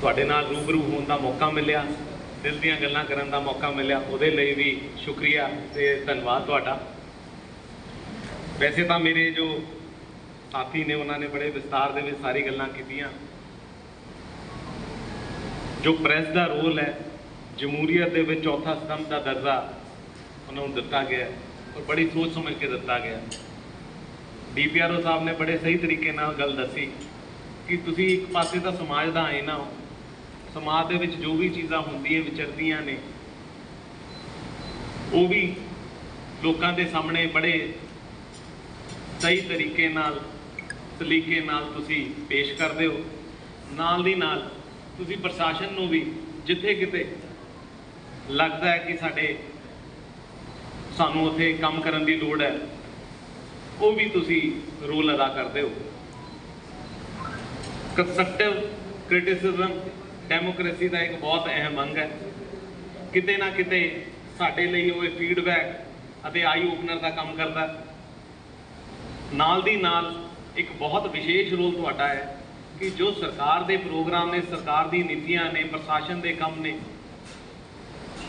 ਤੁਹਾਡੇ ਨਾਲ ਰੂਬਰੂ ਹੋਣ ਦਾ ਮੌਕਾ ਮਿਲਿਆ, ਦਿਲ ਦੀਆਂ ਗੱਲਾਂ ਕਰਨ ਦਾ ਮੌਕਾ ਮਿਲਿਆ, ਉਹਦੇ ਲਈ ਵੀ ਸ਼ੁਕਰੀਆ ਤੇ ਧੰਨਵਾਦ ਤੁਹਾਡਾ। ਵੈਸੇ ਤਾਂ ਮੇਰੇ ਜੋ ਸਾਥੀ ਨੇ, ਉਹਨਾਂ ਨੇ ਬੜੇ ਵਿਸਤਾਰ ਦੇ ਵਿੱਚ ਸਾਰੀ ਗੱਲਾਂ ਕੀਤੀਆਂ। ਜੋ ਪ੍ਰੈਸ ਦਾ ਰੋਲ ਹੈ, ਜਮਹੂਰੀਅਤ ਦੇ ਵਿੱਚ ਚੌਥਾ ਸਤੰਭ ਦਾ ਦਰਜਾ ਉਹਨਾਂ ਨੂੰ ਦਿੱਤਾ ਗਿਆ ਔਰ ਬੜੀ ਸੋਚ ਸਮਝ ਕੇ ਦਿੱਤਾ ਗਿਆ ਡੀਪੀਆਰਓ ਸਾਹਿਬ ਨੇ ਬੜੇ ਸਹੀ ਤਰੀਕੇ ਨਾਲ ਗੱਲ ਦੱਸੀ ਕਿ ਤੁਸੀਂ ਇੱਕ ਪਾਸੇ ਤਾਂ ਸਮਾਜ ਦਾ ਆਇਨਾ ਹੋ ਸਮਾਜ ਦੇ ਵਿੱਚ ਜੋ ਵੀ ਚੀਜ਼ਾਂ ਹੁੰਦੀਆਂ, ਵਿਚਰਦੀਆਂ ਨੇ, ਉਹ ਵੀ ਲੋਕਾਂ ਦੇ ਸਾਹਮਣੇ ਬੜੇ ਸਹੀ ਤਰੀਕੇ ਨਾਲ ਸਲੀਕੇ ਨਾਲ ਤੁਸੀਂ ਪੇਸ਼ ਕਰਦੇ ਹੋ। ਨਾਲ ਦੀ ਨਾਲ ਤੁਸੀਂ ਪ੍ਰਸ਼ਾਸਨ ਨੂੰ ਵੀ ਜਿੱਥੇ ਕਿਤੇ ਲੱਗਦਾ ਹੈ ਕਿ ਸਾਡੇ ਸਾਨੂੰ ਉੱਥੇ ਕੰਮ ਕਰਨ ਦੀ ਲੋੜ ਹੈ, ਉਹ ਵੀ ਤੁਸੀਂ ਰੋਲ ਅਦਾ ਕਰਦੇ ਹੋ। ਕੰਸਟਰਕਟਿਵ ਕ੍ਰਿਟਿਸਿਜ਼ਮ ਡੈਮੋਕ੍ਰੇਸੀ ਦਾ ਇੱਕ ਬਹੁਤ ਅਹਿਮ ਅੰਗ ਹੈ। ਕਿਤੇ ਨਾ ਕਿਤੇ ਸਾਡੇ ਲਈ ਉਹ ਫੀਡਬੈਕ ਅਤੇ ਆਈ ਓਪਨਰ ਦਾ ਕੰਮ ਕਰਦਾ ਨਾਲ ਦੀ ਨਾਲ ਇੱਕ ਬਹੁਤ ਵਿਸ਼ੇਸ਼ ਰੋਲ ਤੁਹਾਡਾ ਹੈ ਕਿ ਜੋ ਸਰਕਾਰ ਦੇ ਪ੍ਰੋਗਰਾਮ ਨੇ, ਸਰਕਾਰ ਦੀ ਨੀਤੀਆਂ ਨੇ, ਪ੍ਰਸ਼ਾਸਨ ਦੇ ਕੰਮ ਨੇ,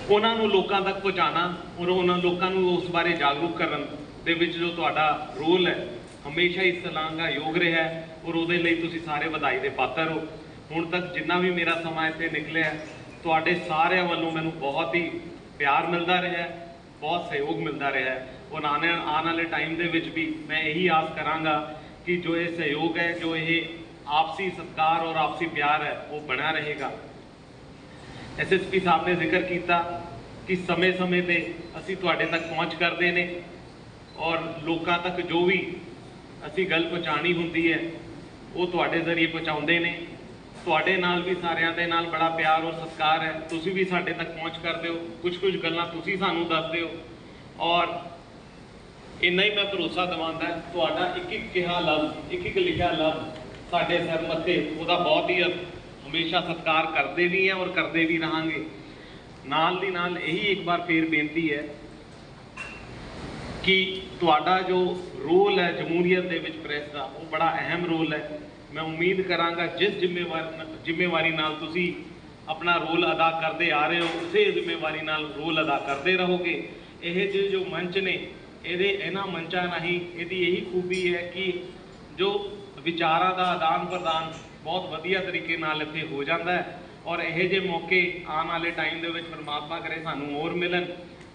ਉਹਨਾਂ ਨੂੰ ਲੋਕਾਂ ਤੱਕ ਪਹੁੰਚਾਉਣਾ ਔਰ ਉਹਨਾਂ ਲੋਕਾਂ ਨੂੰ ਉਸ ਬਾਰੇ ਜਾਗਰੂਕ ਕਰਨ ਦੇ ਵਿੱਚ ਜੋ ਤੁਹਾਡਾ ਰੋਲ ਹੈ, ਹਮੇਸ਼ਾ ਹੀ ਸਲਾਘਾ ਯੋਗ ਰਿਹਾ ਔਰ ਉਹਦੇ ਲਈ ਤੁਸੀਂ ਸਾਰੇ ਵਧਾਈ ਦੇ ਪਾਤਰ ਹੋ। ਹੁਣ ਤੱਕ ਜਿੰਨਾ ਵੀ ਮੇਰਾ ਸਮਾਂ ਇੱਥੇ ਨਿਕਲਿਆ ਤੁਹਾਡੇ ਸਾਰਿਆਂ ਵੱਲੋਂ ਮੈਨੂੰ ਬਹੁਤ ਹੀ ਪਿਆਰ ਮਿਲਦਾ ਰਿਹਾ ਹੈ, ਬਹੁਤ ਸਹਿਯੋਗ ਮਿਲਦਾ ਰਿਹਾ ਹੈ। ਔਰ ਆਉਣ ਆਉਣ ਵਾਲੇ ਟਾਈਮ ਦੇ ਵਿੱਚ ਵੀ ਮੈਂ ਇਹੀ ਆਸ ਕਰਾਂਗਾ ਕਿ ਜੋ ਇਹ ਸਹਿਯੋਗ ਹੈ, ਜੋ ਇਹ ਆਪਸੀ ਸਤਿਕਾਰ ਔਰ ਆਪਸੀ ਪਿਆਰ ਹੈ, ਉਹ ਬਣਾ ਰਹੇਗਾ। ਐਸਐਸਪੀ ਸਾਹਿਬ ਨੇ ਜ਼ਿਕਰ ਕੀਤਾ ਕਿ ਸਮੇਂ-ਸਮੇਂ ਤੇ ਅਸੀਂ ਤੁਹਾਡੇ ਤੱਕ ਪਹੁੰਚ ਕਰਦੇ ਨੇ ਔਰ ਲੋਕਾਂ ਤੱਕ ਜੋ ਵੀ ਅਸੀਂ ਗੱਲ ਪਹੁੰਚਾਣੀ ਹੁੰਦੀ ਹੈ, ਉਹ ਤੁਹਾਡੇ ਜ਼ਰੀਏ ਪਹੁੰਚਾਉਂਦੇ ਨੇ। ਤੁਹਾਡੇ ਨਾਲ ਵੀ ਸਾਰਿਆਂ ਦੇ ਨਾਲ ਬੜਾ ਪਿਆਰ ਔਰ ਸਤਿਕਾਰ ਹੈ। ਤੁਸੀਂ ਵੀ ਸਾਡੇ ਤੱਕ ਪਹੁੰਚ ਕਰਦੇ ਹੋ। ਕੁਝ ਕੁਝ ਗੱਲਾਂ ਤੁਸੀਂ ਸਾਨੂੰ ਦੱਸਦੇ ਹੋ। ਔਰ ਇੰਨਾ ਹੀ ਮੈਂ ਭਰੋਸਾ ਦਿਵਾਉਂਦਾ ਤੁਹਾਡਾ ਇੱਕ ਇੱਕ ਕਿਹਾ ਲਫ਼ਜ਼ ਇੱਕ ਇੱਕ ਲਿਖਿਆ ਲਫ਼ਜ਼ ਸਾਡੇ ਸਿਰ ਮੱਥੇ, ਉਹਦਾ ਬਹੁਤ ਹੀ ਹਮੇਸ਼ਾ ਸਤਿਕਾਰ ਕਰਦੇ ਵੀ ਹੈ ਔਰ ਕਰਦੇ ਵੀ ਰਹਾਂਗੇ। ਨਾਲ ਦੀ ਨਾਲ ਇਹੀ ਇੱਕ ਵਾਰ ਫੇਰ ਬੇਨਤੀ ਹੈ ਕਿ ਤੁਹਾਡਾ ਜੋ ਰੋਲ ਹੈ ਜਮਹੂਰੀਅਤ ਦੇ ਵਿੱਚ ਪ੍ਰੈਸ ਦਾ, ਉਹ ਬੜਾ ਅਹਿਮ ਰੋਲ ਹੈ। ਮੈਂ ਉਮੀਦ ਕਰਾਂਗਾ ਜਿਸ ਜ਼ਿੰਮੇਵਾਰ ਜ਼ਿੰਮੇਵਾਰੀ ਨਾਲ ਤੁਸੀਂ ਆਪਣਾ ਰੋਲ ਅਦਾ ਕਰਦੇ ਆ ਰਹੇ ਹੋ, ਉਸੇ ਜ਼ਿੰਮੇਵਾਰੀ ਨਾਲ ਰੋਲ ਅਦਾ ਕਰਦੇ ਰਹੋਗੇ। ਇਹ ਜਿਹੇ ਜੋ ਮੰਚ ਨੇ, ਇਹਦੇ ਇਹਨਾਂ ਮੰਚਾਂ ਨਹੀਂ ਇਹਦੀ ਇਹੀ ਖੂਬੀ ਹੈ ਕਿ ਜੋ ਵਿਚਾਰਾਂ ਦਾ ਆਦਾਨ ਪ੍ਰਦਾਨ ਬਹੁਤ ਵਧੀਆ ਤਰੀਕੇ ਨਾਲ ਇੱਥੇ ਹੋ ਜਾਂਦਾ ਹੈ ਔਰ ਇਹੋ ਜਿਹੇ ਮੌਕੇ ਆਉਣ ਵਾਲੇ ਟਾਈਮ ਦੇ ਵਿੱਚ ਪਰਮਾਤਮਾ ਕਰੇ ਸਾਨੂੰ ਹੋਰ ਮਿਲਣ।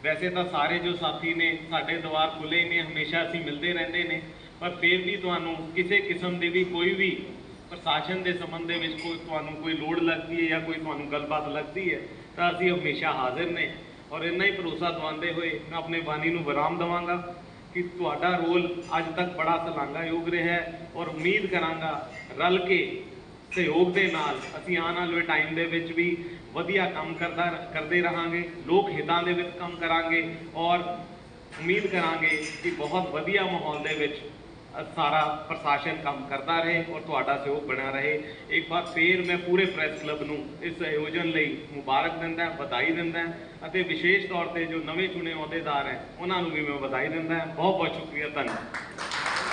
ਵੈਸੇ ਤਾਂ ਸਾਰੇ ਜੋ ਸਾਥੀ ਨੇ, ਸਾਡੇ ਦੁਆਰ ਖੁੱਲੇ ਨੇ, ਹਮੇਸ਼ਾ ਅਸੀਂ ਮਿਲਦੇ ਰਹਿੰਦੇ ਨੇ। ਪਰ ਫਿਰ ਵੀ ਤੁਹਾਨੂੰ ਕਿਸੇ ਕਿਸਮ ਦੀ ਵੀ ਕੋਈ ਵੀ ਪ੍ਰਸ਼ਾਸਨ ਦੇ ਸੰਬੰਧ ਦੇ ਵਿੱਚ ਕੋਈ ਤੁਹਾਨੂੰ ਕੋਈ ਲੋੜ ਲੱਗਦੀ ਹੈ ਜਾਂ ਕੋਈ ਤੁਹਾਨੂੰ ਗੱਲਬਾਤ ਲੱਗਦੀ ਹੈ, ਤਾਂ ਅਸੀਂ ਹਮੇਸ਼ਾ ਹਾਜ਼ਰ ਨੇ। ਔਰ ਇੰਨਾ ਹੀ ਭਰੋਸਾ ਦਵਾਉਂਦੇ ਹੋਏ ਮੈਂ ਆਪਣੇ ਬਾਣੀ ਨੂੰ ਵਿਰਾਮ ਦਵਾਂਗਾ ਕਿ ਤੁਹਾਡਾ ਰੋਲ ਅੱਜ ਤੱਕ ਬੜਾ ਸ਼ਲਾਘਾਯੋਗ ਰਿਹਾ ਹੈ ਔਰ ਉਮੀਦ ਕਰਾਂਗਾ ਰਲ ਕੇ ਸਹਿਯੋਗ ਦੇ ਨਾਲ ਅਸੀਂ ਆਉਣ ਵਾਲੇ ਟਾਈਮ ਦੇ ਵਿੱਚ ਵੀ ਵਧੀਆ ਕੰਮ ਕਰਦਾ ਕਰਦੇ ਰਹਾਂਗੇ, ਲੋਕ ਹਿੱਤਾਂ ਦੇ ਵਿੱਚ ਕੰਮ ਕਰਾਂਗੇ ਔਰ ਉਮੀਦ ਕਰਾਂਗੇ ਕਿ ਬਹੁਤ ਵਧੀਆ ਮਾਹੌਲ ਦੇ ਵਿੱਚ ਸਾਰਾ ਪ੍ਰਸ਼ਾਸਨ ਕੰਮ ਕਰਦਾ ਰਹੇ ਔਰ ਤੁਹਾਡਾ ਸਹਿਯੋਗ ਬਣਾ ਰਹੇ। ਇੱਕ ਵਾਰ ਫੇਰ ਮੈਂ ਪੂਰੇ ਪ੍ਰੈਸ ਕਲੱਬ ਨੂੰ ਇਸ ਆਯੋਜਨ ਲਈ ਮੁਬਾਰਕ ਦਿੰਦਾ, ਵਧਾਈ ਦਿੰਦਾ ਅਤੇ ਵਿਸ਼ੇਸ਼ ਤੌਰ ਤੇ ਜੋ ਨਵੇਂ ਚੁਣੇ ਅਹੁਦੇਦਾਰ ਹੈ, ਉਹਨਾਂ ਨੂੰ ਵੀ ਮੈਂ ਵਧਾਈ ਦਿੰਦਾ। ਬਹੁਤ ਬਹੁਤ ਸ਼ੁਕਰੀਆ, ਧੰਨਵਾਦ।